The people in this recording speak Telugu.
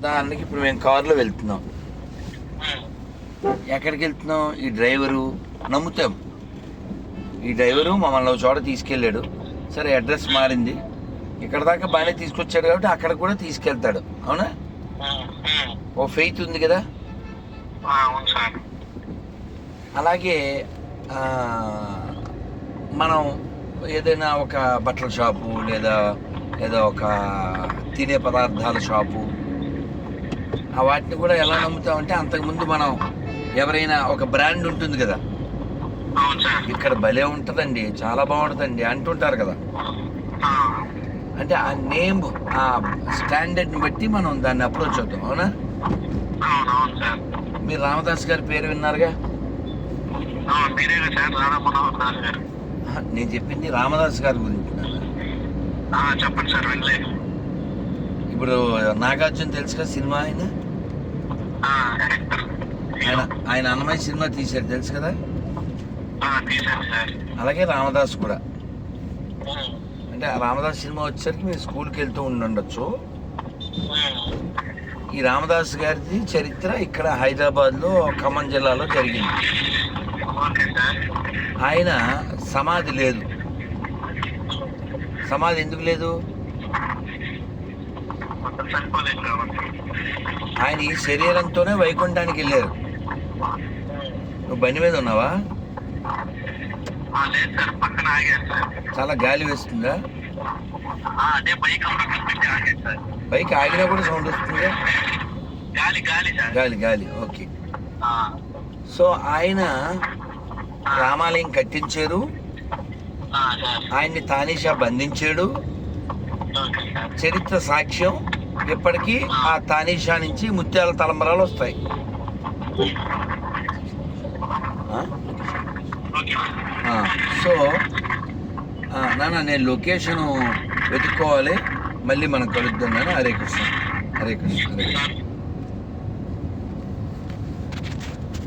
ఉదాహరణకి ఇప్పుడు మేము కారులో వెళ్తున్నాం. ఎక్కడికి వెళ్తున్నాం? ఈ డ్రైవరు నమ్ముతాం. ఈ డ్రైవరు మమ్మల్ని ఒక చోట తీసుకెళ్ళాడు. సరే అడ్రస్ మారింది. ఇక్కడ దాకా బాగానే తీసుకొచ్చాడు కాబట్టి అక్కడ కూడా తీసుకెళ్తాడు. అవునా? ఓ ఫెయిత్ ఉంది కదా? అలాగే మనం ఏదైనా ఒక బట్టల షాపు లేదా లేదా ఒక తినే పదార్థాల షాపు వాటిని కూడా ఎలా నమ్ముతామంటే అంతకుముందు మనం ఎవరైనా ఒక బ్రాండ్ ఉంటుంది కదా. ఇక్కడ భలే ఉంటుందండి చాలా బాగుంటుందండి అంటుంటారు కదా. అంటే ఆ నేమ్ ఆ స్టాండర్డ్ని బట్టి మనం దాన్ని అప్రోచ్ అవుతాం అవునా? మీరు రామదాస్ గారి పేరు విన్నారుగా? నేను చెప్పింది రామదాస్ గారి గురించి చెప్పండి సార్ ఇప్పుడు నాగార్జున తెలుసు కదా సినిమా యాక్టర్. ఆయన ఆయన అన్నమయ్య సినిమా తీశారు తెలుసు కదా? అలాగే రామదాస్ కూడా. అంటే ఆ రామదాస్ సినిమా వచ్చేసరికి మీరు స్కూల్కి వెళ్తూ ఉండుండొచ్చు. ఉమ్, ఈ రామదాస్ గారిది చరిత్ర ఇక్కడ హైదరాబాద్లో ఖమ్మం జిల్లాలో జరిగింది. ఆయన సమాధి లేదు. సమాధి ఎందుకు లేదు? ఆయన ఈ శరీరంతోనే వైకుంఠానికి వెళ్ళారు. నువ్వు బండి మీద ఉన్నావా? చాలా గాలి వేస్తుందా? బైక్ ఆగినా కూడా సౌండ్ వస్తుందా? గాలి గాలి ఓకే. సో ఆయన రామాలయం కట్టించారు ఆయన్ని తానీషా బంధించాడు. చరిత్ర సాక్ష్యం ఇప్పటికీ ఆ తానీషా నుంచి ముత్యాల తలంబరాలు వస్తాయి. సో నాన్న నేను లొకేషన్ వెతుక్కోవాలి. మళ్ళీ మనం కలుద్దాం నాన్న. హరే కృష్ణ. హరే కృష్ణ. హరే కృష్ణ.